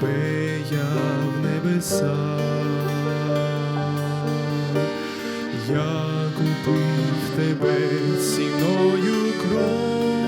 тебе я в небеса. Я купив тебе ціною крові,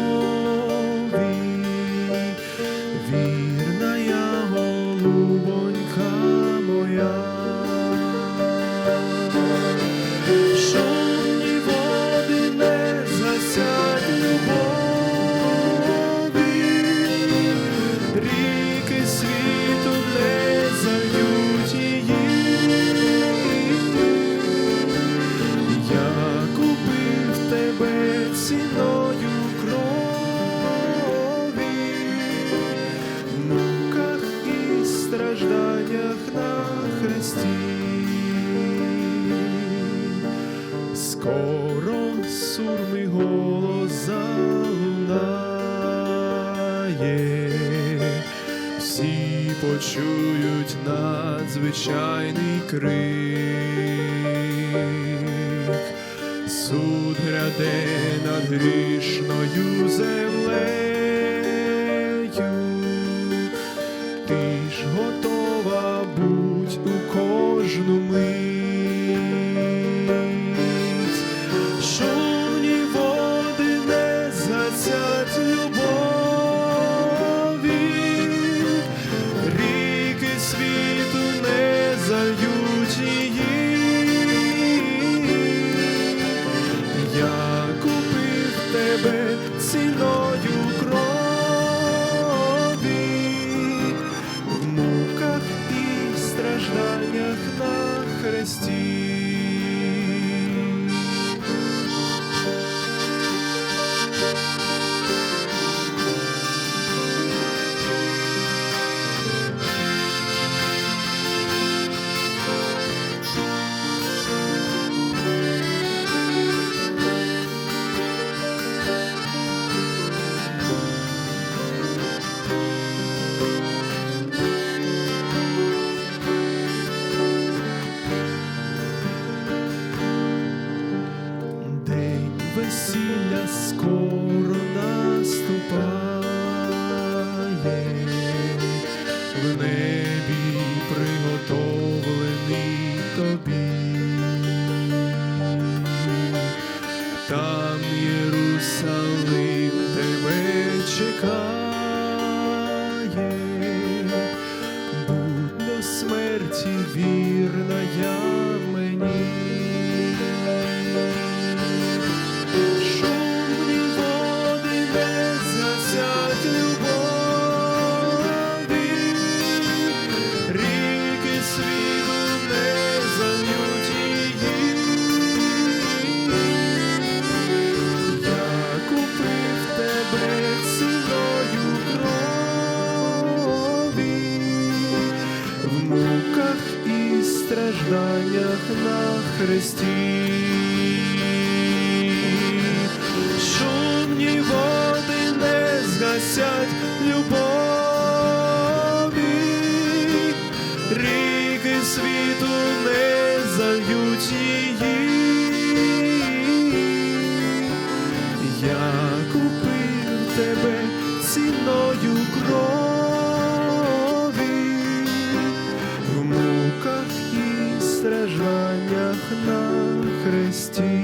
ціною крові, в і стражданнях на хресті. Скоро сурмий голос надзвичайний крик. Суд над грішною землею, ти ж готова будь у кожну мить. Тебе ціною крові, в муках і стражданнях на хресті. Весілля скоро наступає, в небі приготовлений тобі, там Єрусалим тебе чекає, стражданнях на Христі, Шумні води не згасять любові, ріки світу не зальють її. Стражданнях на хресті.